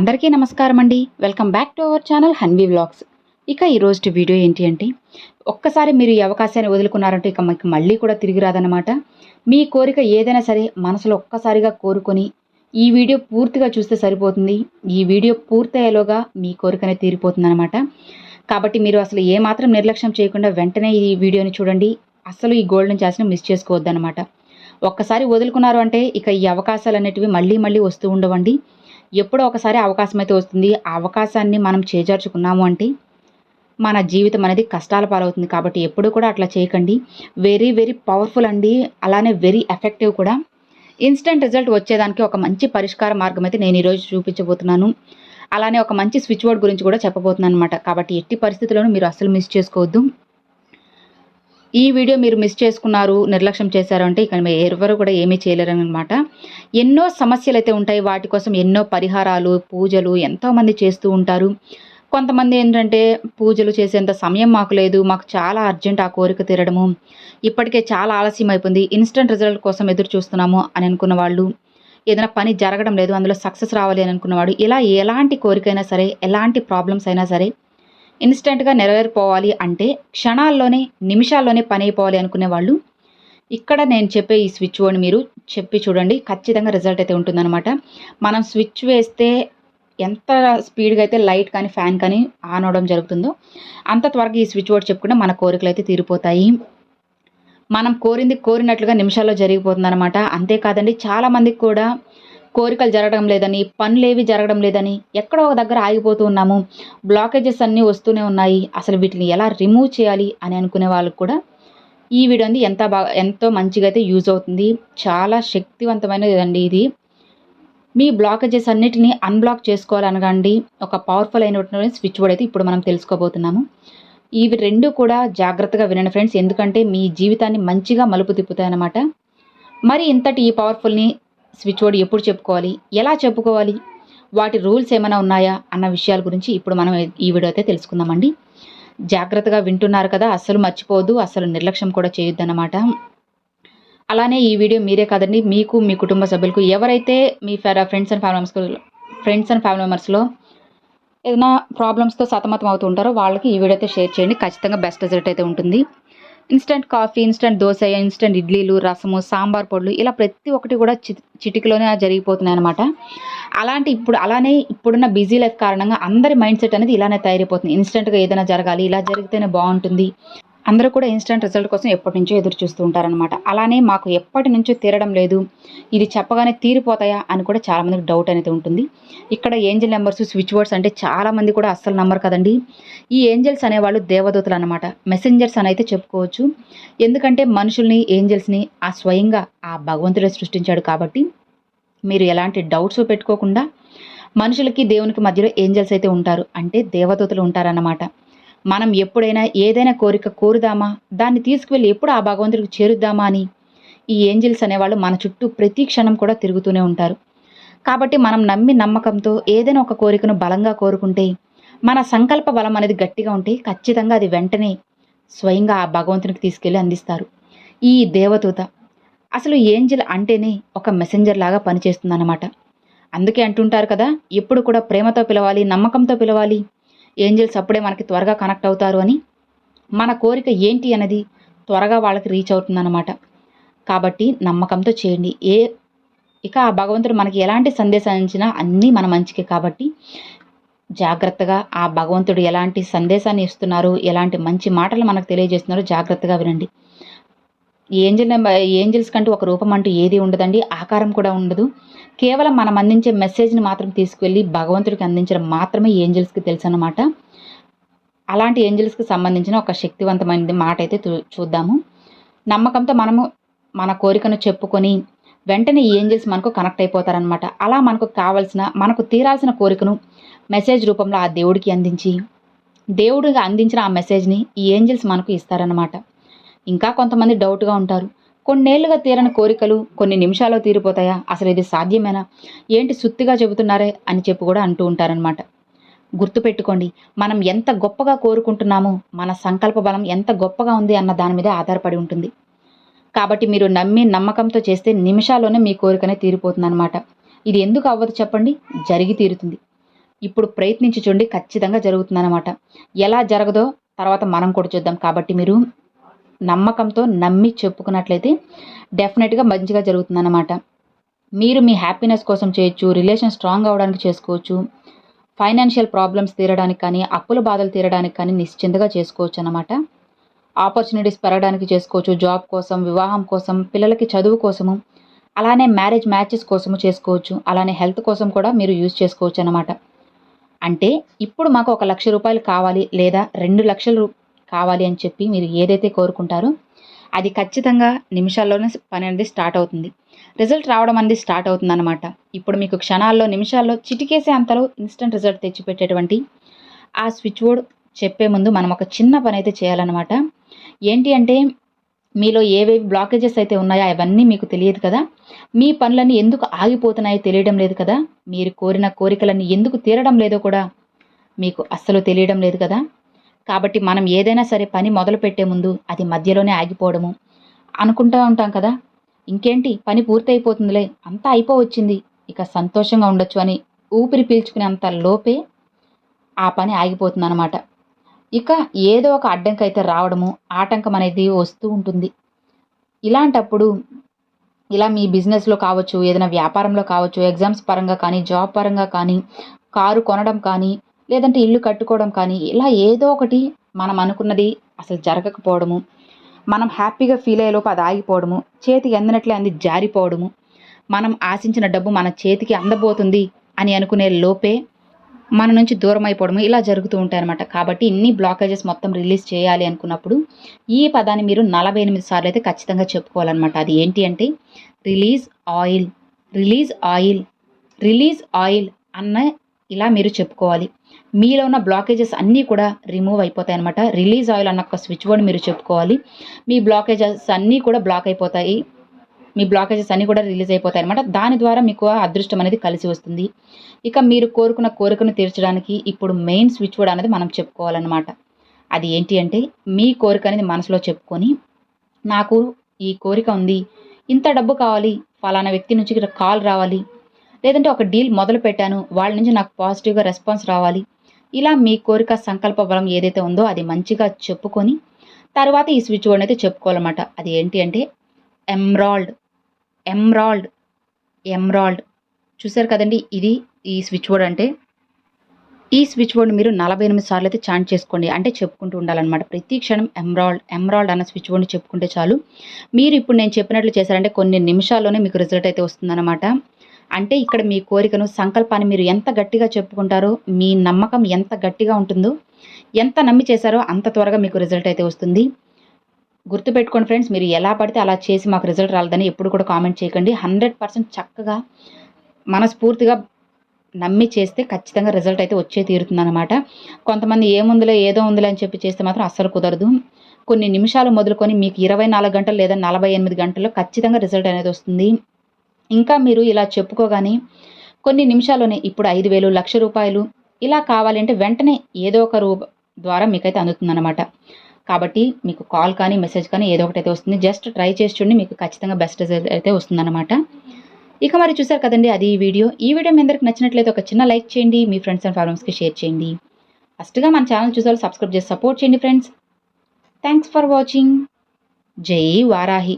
అందరికీ నమస్కారం అండి. Welcome back to our channel Hanvi vlogs. ఇక ఈరోజు వీడియో ఏంటి అంటే ఒక్కసారి మీరు ఈ అవకాశాన్ని వదులుకున్నారంటే ఇక మీకు మళ్ళీ కూడా తిరిగి రాదనమాట మీ కోరిక ఏదైనా సరే మనసులో ఒక్కసారిగా కోరుకొని ఈ వీడియో పూర్తిగా చూస్తే సరిపోతుంది. ఈ వీడియో పూర్తయ్యేలోగా మీ కోరికనే తీరిపోతుందనమాట కాబట్టి మీరు అసలు ఏమాత్రం నిర్లక్ష్యం చేయకుండా వెంటనే ఈ వీడియోని చూడండి. అసలు ఈ గోల్డెన్ ఛాన్స్ని మిస్ చేసుకోవద్దనమాట ఒక్కసారి వదులుకున్నారు అంటే ఇక ఈ అవకాశాలు అనేటివి మళ్ళీ మళ్ళీ వస్తూ ఉండవండి. ఎప్పుడో ఒకసారి అవకాశం అయితే వస్తుంది. ఆ అవకాశాన్ని మనం చేజార్చుకున్నాము అంటే మన జీవితం అనేది కష్టాల పాలవుతుంది కాబట్టి ఎప్పుడు కూడా అట్లా చేయకండి. వెరీ వెరీ పవర్ఫుల్ అండి. అలానే వెరీ ఎఫెక్టివ్ కూడా. ఇన్స్టెంట్ రిజల్ట్ వచ్చేదానికి ఒక మంచి పరిష్కార మార్గం అయితే నేను ఈరోజు చూపించబోతున్నాను. అలానే ఒక మంచి స్విచ్ బోర్డ్ గురించి కూడా చెప్పబోతున్నాను అనమాట కాబట్టి ఎట్టి పరిస్థితుల్లోనూ మీరు అస్సలు మిస్ చేసుకోవద్దు. ఈ వీడియో మీరు మిస్ చేసుకున్నారు నిర్లక్ష్యం చేశారు అంటే ఇక మీరు ఎవరు కూడా ఏమీ చేయలేరనమాట ఎన్నో సమస్యలు అయితే ఉంటాయి వాటి కోసం ఎన్నో పరిహారాలు పూజలు ఎంతోమంది చేస్తూ ఉంటారు. కొంతమంది ఏంటంటే పూజలు చేసేంత సమయం మాకు లేదు మాకు చాలా అర్జెంట్ ఆ కోరిక తీరడము. ఇప్పటికే చాలా ఆలస్యం అయిపోయింది ఇన్స్టెంట్ రిజల్ట్ కోసం ఎదురు చూస్తున్నాము అని అనుకున్న వాళ్ళు. ఏదైనా పని జరగడం లేదు అందులో సక్సెస్ రావాలి అని అనుకున్నవాడు ఇలా ఎలాంటి కోరికైనా సరే ఎలాంటి ప్రాబ్లమ్స్ అయినా సరే ఇన్స్టెంట్గా నెరవేరిపోవాలి అంటే క్షణాల్లోనే నిమిషాల్లోనే పని అయిపోవాలి అనుకునే వాళ్ళు ఇక్కడ నేను చెప్పే ఈ స్విచ్ బోర్డ్ మీరు చెప్పి చూడండి ఖచ్చితంగా రిజల్ట్ అయితే ఉంటుందన్నమాట. మనం స్విచ్ వేస్తే ఎంత స్పీడ్గా అయితే లైట్ కానీ ఫ్యాన్ కానీ ఆన్ అవడం జరుగుతుందో అంత త్వరగా ఈ స్విచ్ బోర్డ్ చెప్పుకుంటే మన కోరికలు అయితే తీరిపోతాయి. మనం కోరింది కోరినట్లుగా నిమిషాల్లో జరిగిపోతుంది అనమాట అంతేకాదండి చాలామందికి కూడా కోరికలు జరగడం లేదని పనులేవి జరగడం లేదని ఎక్కడో ఒక దగ్గర ఆగిపోతూ ఉన్నాము. బ్లాకేజెస్ అన్నీ వస్తూనే ఉన్నాయి. అసలు వీటిని ఎలా రిమూవ్ చేయాలి అని అనుకునే వాళ్ళకి కూడా ఈ వీడియో అనేది ఎంత బాగా ఎంతో మంచిగా అయితే యూజ్ అవుతుంది. చాలా శక్తివంతమైనది అండి ఇది. మీ బ్లాకేజెస్ అన్నిటిని అన్బ్లాక్ చేసుకోవాలనగాండి ఒక పవర్ఫుల్ అయినటువంటి స్విచ్ బోర్డ్ అయితే ఇప్పుడు మనం తెలుసుకోబోతున్నాము. ఇవి రెండు కూడా జాగ్రత్తగా వినండి ఫ్రెండ్స్. ఎందుకంటే మీ జీవితాన్ని మంచిగా మలుపు తిప్పుతాయి అన్నమాట మరి ఇంతటి ఈ పవర్ఫుల్ని స్విచ్ బోర్డ్ ఎప్పుడు చెప్పుకోవాలి? ఎలా చెప్పుకోవాలి? వాటి రూల్స్ ఏమైనా ఉన్నాయా? అన్న విషయాల గురించి ఇప్పుడు మనం ఈ వీడియో అయితే తెలుసుకుందామండి. జాగ్రత్తగా వింటున్నారు కదా అస్సలు మర్చిపోవద్దు అస్సలు నిర్లక్ష్యం కూడా చేయొద్దన్నమాట. అలానే ఈ వీడియో మీరే కాదండి మీకు మీ కుటుంబ సభ్యులకు ఎవరైతే మీ friends and family members friends and family మెంబర్స్లో ఏదైనా ప్రాబ్లమ్స్తో సతమతం అవుతూ ఉంటారో వాళ్ళకి ఈ వీడియో అయితే షేర్ చేయండి. ఖచ్చితంగా బెస్ట్ రిజల్ట్ అయితే ఉంటుంది. Instant coffee instant dosa instant ఇడ్లీలు రసము సాంబార్ పొడులు ఇలా ప్రతి ఒక్కటి కూడా చి చిటికలోనే జరిగిపోతున్నాయి అనమాట అలాంటి ఇప్పుడు అలానే ఇప్పుడున్న బిజీ లైఫ్ కారణంగా అందరి మైండ్ సెట్ అనేది ఇలానే తయారైపోతుంది. ఇన్స్టెంట్గా ఏదైనా జరగాలి ఇలా జరిగితేనే బాగుంటుంది. అందరూ కూడా ఇన్స్టెంట్ రిజల్ట్ కోసం ఎప్పటి నుంచో ఎదురు చూస్తూ ఉంటారనమాట అలానే మాకు ఎప్పటి నుంచో తీరడం లేదు. ఇది చెప్పగానే తీరిపోతాయా అని కూడా చాలామందికి డౌట్ అనేది ఉంటుంది. ఇక్కడ ఏంజల్ నెంబర్స్ స్విచ్ బోర్డ్స్ అంటే చాలామంది కూడా అస్సలు నమ్మరు కదండి. ఈ ఏంజల్స్ అనేవాళ్ళు దేవదూతలు అనమాట మెసెంజర్స్ అని అయితే చెప్పుకోవచ్చు. ఎందుకంటే మనుషుల్ని ఏంజల్స్ని ఆ స్వయంగా ఆ భగవంతుడే సృష్టించాడు కాబట్టి మీరు ఎలాంటి డౌట్స్ పెట్టుకోకుండా మనుషులకి దేవునికి మధ్యలో ఏంజల్స్ అయితే ఉంటారు. అంటే దేవదూతలు ఉంటారన్నమాట. మనం ఎప్పుడైనా ఏదైనా కోరిక కోరుదామా? దాన్ని తీసుకువెళ్ళి ఎప్పుడు ఆ భగవంతుడికి చేరుద్దామా అని? ఈ ఏంజిల్స్ అనేవాళ్ళు మన చుట్టూ ప్రతి క్షణం కూడా తిరుగుతూనే ఉంటారు. కాబట్టి మనం నమ్మి నమ్మకంతో ఏదైనా ఒక కోరికను బలంగా కోరుకుంటే మన సంకల్ప బలం అనేది గట్టిగా ఉంటే ఖచ్చితంగా అది వెంటనే స్వయంగా ఆ భగవంతునికి తీసుకెళ్ళి అందిస్తారు. ఈ దేవదూత అసలు ఏంజిల్ అంటేనే ఒక మెసెంజర్ లాగా పనిచేస్తుందన్నమాట. అందుకే అంటుంటారు కదా ఎప్పుడు కూడా ప్రేమతో పిలవాలి నమ్మకంతో పిలవాలి. ఏంజల్స్ అప్పుడే మనకి త్వరగా కనెక్ట్ అవుతారు అని. మన కోరిక ఏంటి అనేది త్వరగా వాళ్ళకి రీచ్ అవుతుందన్నమాట. కాబట్టి నమ్మకంతో చేయండి. ఏ ఇక ఆ భగవంతుడు మనకి ఎలాంటి సందేశాన్ని ఇచ్చినా అన్నీ మన మంచికే కాబట్టి జాగ్రత్తగా ఆ భగవంతుడు ఎలాంటి సందేశాన్ని ఇస్తున్నారు ఎలాంటి మంచి మాటలు మనకు తెలియజేస్తున్నారో జాగ్రత్తగా వినండి. ఏంజల్ ఏంజల్స్ కంటూ ఒక రూపం అంటూ ఏది ఉండదండి. ఆకారం కూడా ఉండదు. కేవలం మనం అందించే మెసేజ్ని మాత్రం తీసుకువెళ్ళి భగవంతుడికి అందించడం మాత్రమే ఏంజల్స్కి తెలుసు అనమాట అలాంటి ఏంజల్స్కి సంబంధించిన ఒక శక్తివంతమైన మాట అయితే చూద్దాము. నమ్మకంతో మనము మన కోరికను చెప్పుకొని వెంటనే ఈ ఏంజల్స్ మనకు కనెక్ట్ అయిపోతారనమాట అలా మనకు కావాల్సిన మనకు తీరాల్సిన కోరికను మెసేజ్ రూపంలో ఆ దేవుడికి అందించి దేవుడిగా అందించిన ఆ మెసేజ్ని ఈ ఏంజల్స్ మనకు ఇస్తారనమాట ఇంకా కొంతమంది డౌట్గా ఉంటారు. కొన్నేళ్ళుగా తీరని కోరికలు కొన్ని నిమిషాల్లో తీరిపోతాయా? అసలు ఇది సాధ్యమేనా? ఏంటి సుత్తిగా చెబుతున్నారే అని చెప్పి కూడా అంటూ ఉంటారనమాట గుర్తుపెట్టుకోండి మనం ఎంత గొప్పగా కోరుకుంటున్నామో మన సంకల్ప బలం ఎంత గొప్పగా ఉంది అన్న దాని మీద ఆధారపడి ఉంటుంది. కాబట్టి మీరు నమ్మి నమ్మకంతో చేస్తే నిమిషాల్లోనే మీ కోరికనే తీరిపోతుందన్నమాట. ఇది ఎందుకు అవ్వదు చెప్పండి? జరిగి తీరుతుంది. ఇప్పుడు ప్రయత్నించి చూడండి ఖచ్చితంగా జరుగుతుందన్నమాట. ఎలా జరగదో తర్వాత మనం కూడా చూద్దాం. కాబట్టి మీరు నమ్మకంతో నమ్మి చెప్పుకున్నట్లయితే డెఫినెట్గా మంచిగా జరుగుతుందన్నమాట. మీరు మీ హ్యాపీనెస్ కోసం చేయొచ్చు రిలేషన్ స్ట్రాంగ్ అవడానికి చేసుకోవచ్చు ఫైనాన్షియల్ ప్రాబ్లమ్స్ తీరడానికి కానీ అప్పుల బాధలు తీరడానికి కానీ నిశ్చింతగా చేసుకోవచ్చు అన్నమాట ఆపర్చునిటీస్ పెరగడానికి చేసుకోవచ్చు జాబ్ కోసం వివాహం కోసం పిల్లలకి చదువు కోసము అలానే మ్యారేజ్ మ్యాచెస్ కోసము చేసుకోవచ్చు అలానే హెల్త్ కోసం కూడా మీరు యూజ్ చేసుకోవచ్చు అన్నమాట అంటే ఇప్పుడు మాకు ఒక లక్ష రూపాయలు కావాలి లేదా రెండు లక్షలు కావాలి అని చెప్పి మీరు ఏదైతే కోరుకుంటారో అది ఖచ్చితంగా నిమిషాల్లోనే పని అనేది స్టార్ట్ అవుతుంది. రిజల్ట్ రావడం అనేది స్టార్ట్ అవుతుంది అనమాట ఇప్పుడు మీకు క్షణాల్లో నిమిషాల్లో చిటికేసే అంతలో ఇన్స్టెంట్ రిజల్ట్ తెచ్చిపెట్టేటువంటి ఆ స్విచ్ బోర్డ్ చెప్పే ముందు మనం ఒక చిన్న పని అయితే చేయాలన్నమాట. ఏంటి అంటే మీలో ఏవేవి బ్లాకేజెస్ అయితే ఉన్నాయో అవన్నీ మీకు తెలియదు కదా. మీ పనులన్నీ ఎందుకు ఆగిపోతున్నాయో తెలియడం లేదు కదా. మీరు కోరిన కోరికలన్నీ ఎందుకు తీరడం లేదో కూడా మీకు అస్సలు తెలియడం లేదు కదా. కాబట్టి మనం ఏదైనా సరే పని మొదలు పెట్టే ముందు అది మధ్యలోనే ఆగిపోవడము. అనుకుంటూ ఉంటాం కదా. ఇంకేంటి? పని పూర్తి అయిపోతుందిలే అంతా అయిపోవచ్చింది. ఇక సంతోషంగా ఉండొచ్చు అని ఊపిరి పీల్చుకునే అంత లోపే ఆ పని ఆగిపోతుంది అనమాట ఇక ఏదో ఒక అడ్డంకి అయితే రావడము ఆటంకం అనేది వస్తూ ఉంటుంది. ఇలాంటప్పుడు ఇలా మీ బిజినెస్లో కావచ్చు ఏదైనా వ్యాపారంలో కావచ్చు ఎగ్జామ్స్ పరంగా కానీ జాబ్ పరంగా కానీ కారు కొనడం కానీ లేదంటే ఇల్లు కట్టుకోవడం కానీ ఇలా ఏదో ఒకటి మనం అనుకున్నది అసలు జరగకపోవడము మనం హ్యాపీగా ఫీల్ అయ్యేలోపు అది ఆగిపోవడము చేతికి అందినట్లే అంది జారిపోవడము మనం ఆశించిన డబ్బు మన చేతికి అందబోతుంది అని అనుకునే లోపే మన నుంచి దూరం అయిపోవడము ఇలా జరుగుతూ ఉంటాయి అనమాట కాబట్టి ఇన్ని బ్లాకేజెస్ మొత్తం రిలీజ్ చేయాలి అనుకున్నప్పుడు ఈ పదాన్ని మీరు నలభై ఎనిమిది సార్లు అయితే ఖచ్చితంగా చెప్పుకోవాలన్నమాట. అది ఏంటి అంటే release oil release oil release oil అన్న ఇలా మీరు చెప్పుకోవాలి. మీలో ఉన్న బ్లాకేజెస్ అన్నీ కూడా రిమూవ్ అయిపోతాయి అనమాట రిలీజ్ ఆయిల్ అన్న ఒక స్విచ్ బోర్డ్ మీరు చెప్పుకోవాలి. మీ బ్లాకేజెస్ అన్నీ కూడా బ్లాక్ అయిపోతాయి. మీ బ్లాకేజెస్ అన్నీ కూడా రిలీజ్ అయిపోతాయి అనమాట దాని ద్వారా మీకు అదృష్టం అనేది కలిసి వస్తుంది. ఇక మీరు కోరుకున్న కోరికను తీర్చడానికి ఇప్పుడు మెయిన్ స్విచ్ బోర్డ్ అనేది మనం చెప్పుకోవాలన్నమాట. అది ఏంటి అంటే మీ కోరిక అనేది మనసులో చెప్పుకొని నాకు ఈ కోరిక ఉంది. ఇంత డబ్బు కావాలి. ఫలానా వ్యక్తి నుంచి కాల్ రావాలి. లేదంటే ఒక డీల్ మొదలు పెట్టాను. వాళ్ళ నుంచి నాకు పాజిటివ్గా రెస్పాన్స్ రావాలి. ఇలా మీ కోరిక సంకల్ప బలం ఏదైతే ఉందో అది మంచిగా చెప్పుకొని తర్వాత ఈ స్విచ్ బోర్డ్ అయితే చెప్పుకోవాలన్నమాట. అది ఏంటి అంటే ఎమ్రాల్డ్ ఎమ్రాల్డ్ ఎమ్రాల్డ్ చూసారు కదండి? ఇది ఈ స్విచ్ బోర్డ్ అంటే ఈ స్విచ్ బోర్డ్ మీరు నలభై ఎనిమిది సార్లు అయితే చాంట్ చేసుకోండి. అంటే చెప్పుకుంటూ ఉండాలన్నమాట. ప్రతి క్షణం ఎమ్రాల్డ్ ఎమ్రాల్డ్ అన్న స్విచ్ బోర్డ్ని చెప్పుకుంటే చాలు. మీరు ఇప్పుడు నేను చెప్పినట్లు చేశారంటే కొన్ని నిమిషాల్లోనే మీకు రిజల్ట్ అయితే వస్తుందన్నమాట. అంటే ఇక్కడ మీ కోరికను సంకల్పాన్ని మీరు ఎంత గట్టిగా చెప్పుకుంటారో మీ నమ్మకం ఎంత గట్టిగా ఉంటుందో ఎంత నమ్మి చేశారో అంత త్వరగా మీకు రిజల్ట్ అయితే వస్తుంది. గుర్తుపెట్టుకోండి ఫ్రెండ్స్ మీరు ఎలా పడితే అలా చేసి మాకు రిజల్ట్ రాలేదని ఎప్పుడు కూడా కామెంట్ చేయకండి. హండ్రెడ్ పర్సెంట్ చక్కగా మనస్ఫూర్తిగా నమ్మి చేస్తే ఖచ్చితంగా రిజల్ట్ అయితే వచ్చే తీరుతుందన్నమాట కొంతమంది ఏముందిలే ఏదో ఉందిలే అని చెప్పి చేస్తే మాత్రం అస్సలు కుదరదు. కొన్ని నిమిషాలు మొదలుకొని మీకు ఇరవై నాలుగు గంటలు లేదా నలభై ఎనిమిది గంటల్లో ఖచ్చితంగా రిజల్ట్ అనేది వస్తుంది. ఇంకా మీరు ఇలా చెప్పుకోగానే కొన్ని నిమిషాల్లోనే ఇప్పుడు ఐదు వేలు లక్ష రూపాయలు ఇలా కావాలంటే వెంటనే ఏదో ఒక రూప ద్వారా మీకైతే అందుతుందన్నమాట. కాబట్టి మీకు కాల్ కానీ మెసేజ్ కానీ ఏదో ఒకటి అయితే వస్తుంది. జస్ట్ ట్రై చేసి చూడండి మీకు ఖచ్చితంగా బెస్ట్ రిజల్ట్ అయితే వస్తుందన్నమాట. ఇక మరి చూసారు కదండి అది ఈ వీడియో. ఈ వీడియో మీ అందరికి నచ్చినట్లయితే ఒక చిన్న లైక్ చేయండి మీ ఫ్రెండ్స్ అండ్ ఫ్యామిలీస్కి షేర్ చేయండి. ఫస్ట్గా మన ఛానల్ చూసారు సబ్స్క్రైబ్ చేసి సపోర్ట్ చేయండి ఫ్రెండ్స్. Thanks for watching. జై వారాహి.